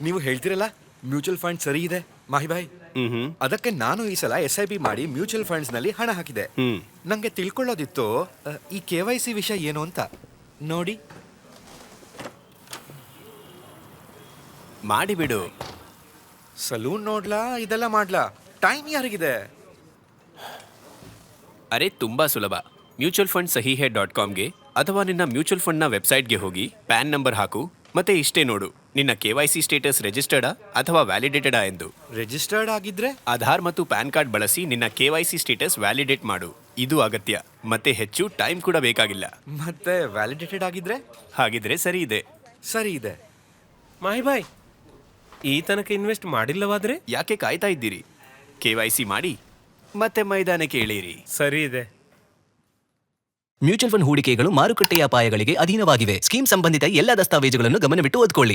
ನೀವು ಹೇಳ್ತಿರಲ್ಲ mutual fund ಸರಿ ಇದೆ ಮಾಹಿಬಾಯ್ ಹ್ಮ್. ಅದಕ್ಕೆ ನಾನು ಈ ಸಲ ಎಸ್ ಐ ಪಿ ಮಾಡಿ ಮ್ಯೂಚುವಲ್ ಫಂಡ್ಸ್ನಲ್ಲಿ ಹಣ ಹಾಕಿದೆ. ನಂಗೆ ತಿಳ್ಕೊಳ್ಳೋದಿತ್ತು ಅ, ಈ ಕೆ ವೈ ಸಿ ವಿಷಯ ಏನು ಅಂತ. ನೋಡಿ. ಮಾಡಿ ಬಿಡು. ಸಲೂನ್ ನೋಡ್ಲಾ ಇದೆಲ್ಲ ಮಾಡ್ಲಾ? ಟೈಮ್ ಯಾರಿಗಿದೆ? ಅರೆ ತುಂಬಾ ಸುಲಭ. ಮ್ಯೂಚುವಲ್ ಫಂಡ್ ಸಹಿ ಹೇ ಡಾಟ್ ಕಾಮ್ಗೆ ಅಥವಾ ನಿನ್ನ ಮ್ಯೂಚುವಲ್ ಫಂಡ್ನ ವೆಬ್ಸೈಟ್ಗೆ ಹೋಗಿ ಪ್ಯಾನ್ ನಂಬರ್ ಹಾಕು ಮತ್ತೆ ಇಷ್ಟೇ ನೋಡು. ನಿನ್ನ ಕೆ ವೈ ಸಿ ಸ್ಟೇಟಸ್ ರಿಜಿಸ್ಟರ್ಡಾ ಅಥವಾ ವ್ಯಾಲಿಡೇಟೆಡಾ ಎಂದು? ರಿಜಿಸ್ಟರ್ಡ್ ಆಗಿದ್ರೆ? ಆಧಾರ್ ಮತ್ತು ಪ್ಯಾನ್ ಕಾರ್ಡ್ ಬಳಸಿ ನಿನ್ನ K Y C status validate ಮಾಡು. ಇದು ಅಗತ್ಯ. ಮತ್ತೆ ಹೆಚ್ಚು ಟೈಮ್ ಕೂಡ ಬೇಕಾಗಿಲ್ಲ. ಮತ್ತೆ ವ್ಯಾಲಿಡೇಟೆಡ್ ಆಗಿದ್ರೆ? ಹಾಗಿದ್ರೆ ಸರಿ ಇದೆ. ಸರಿ ಇದೆ. ಮಾಹಿ ಬಾಯ್ ಈ ತನಕ ಇನ್ವೆಸ್ಟ್ ಮಾಡಿಲ್ಲವಾದ್ರೆ? ಯಾಕೆ ಕಾಯ್ತಾ ಇದ್ದೀರಿ? ಕೆ ವೈ ಸಿ ಮಾಡಿ. ಮತ್ತೆ ಮೈದಾನಕ್ಕೆ ಇಳಿಯಿರಿ. ಸರಿ ಇದೆ. ಮ್ಯೂಚುವಲ್ ಫಂಡ್ ಹೂಡಿಕೆಗಳು ಮಾರುಕಟ್ಟೆಯ ಅಪಾಯಗಳಿಗೆ ಅಧೀನವಾಗಿವೆ. ಸ್ಕೀಮ್ ಸಂಬಂಧಿತ ಎಲ್ಲ ದಸ್ತಾವೇಜುಗಳನ್ನು ಗಮನವಿಟ್ಟು ಓದ್ಕೊಳ್ಳಿ.